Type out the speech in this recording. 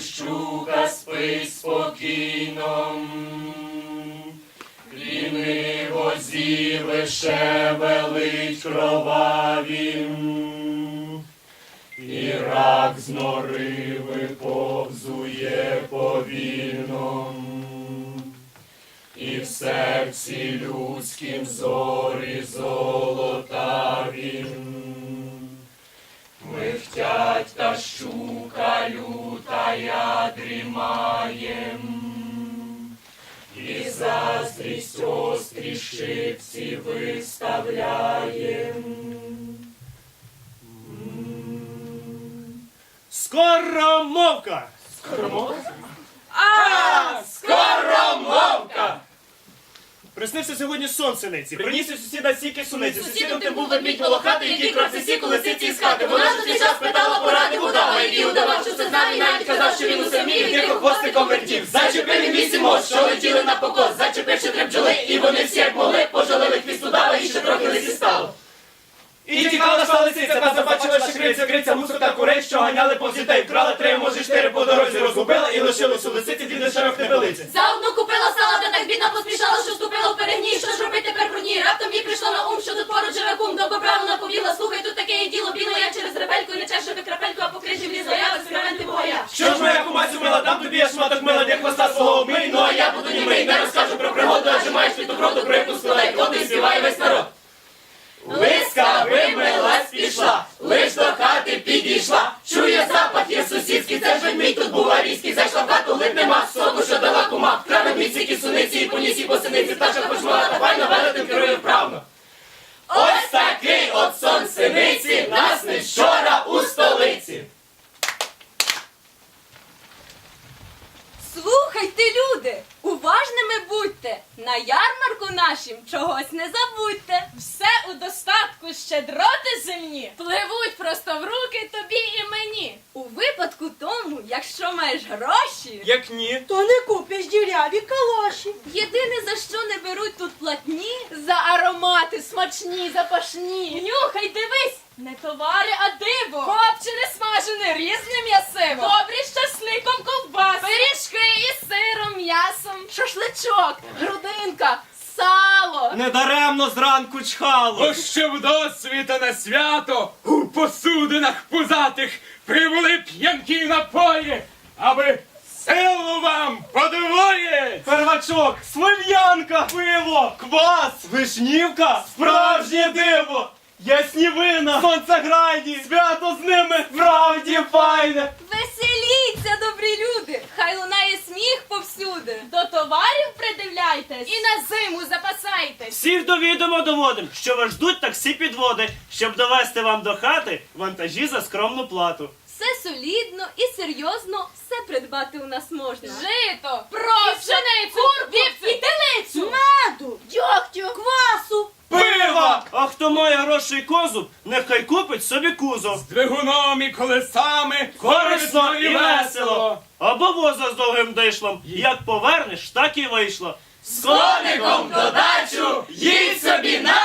щука спить спокійно. Ліниво зіви шевелить кровавім. І рак з нори виповзує повільно. І в серці людським зорі золотаві. Михтять та щука лютая дрімає. І заздрість острі шипці виставляє. Скоромовка! А, скоромовка! Приснився сьогодні сон синиці. Приніс у сусіда сіки суниці. Сусідом тим був ведмідь волохатий, який кравці сіку лисиці із хати. Вона за цей час питала поради удава, який удавав, що це знав, і навіть казав, що він усе вміє, і тихо хвостиком вертів. Зачепив він вісім ос, що летіли на покос, зачепивши три бджоли, і вони всі як могли, пожалили хвіст удава, і ще трохи лисі стало. І тікала наша лисиця, та забачила, що криця, криця, гусок та курей, що ганяли повз дітей. Вкрала три, може чотири по дорозі розгубила і лишилось у лисиці дві дешевих небелиці. За одну купила сала, та так бідно поспішала, що ступила в перегній. Що ж робити тепер про ній? Раптом їй прийшло на ум, що тут поруч живе кум. Пішла, лиш до хати підійшла. Чує запах, є сусідський, це ж мій тут був арійський. Зайшла в хату, лип нема, соку, що дала кума. Вкрав ведмідь сіки суниці і понісі босиниці. Та що хоч мала, та файно велетим керує вправно. Ось такий от сон синиці нас не вчора у столиці. Слухайте, люди, уважними будьте. На ярмарку нашим чогось не забудьте. Все у достатку, щедроти земні, пливуть просто в руки тобі і мені. У випадку тому, якщо маєш гроші, Як ні? То не купиш діряві калоші. єдине за що не беруть тут платні, За аромати смачні, запашні. Нюхай, дивись, не товари, а диво. Копчене, грудинка, сало. Недаремно зранку чхало. Ще в досвіта на свято у посудинах пузатих прибули п'янкі напої, аби силу вам подвоє! Первачок, слив'янка, пиво, квас, вишнівка, справжнє диво. Ясні вина, сонцеграйні, свято з ними справді файне. веселіться, добрі люди! Хай лунає сміх повсюди. До товарів придивляйтесь і на зиму запасайтесь. Всіх до відома доводим, що вас ждуть таксі підводи, щоб довести вам до хати вантажі за скромну плату. Все солідно і серйозно, все придбати у нас можна. Жито, про пшеницю, вівці, і телицю. Меду, Дьогтю, квасу. Пива! А хто має грошей козуб, нехай купить собі кузов. Двигуном і колесами Корисно і весело. Або воза з довгим дишлом. Як повернеш, так і вийшло. З коником додачу, їдь собі на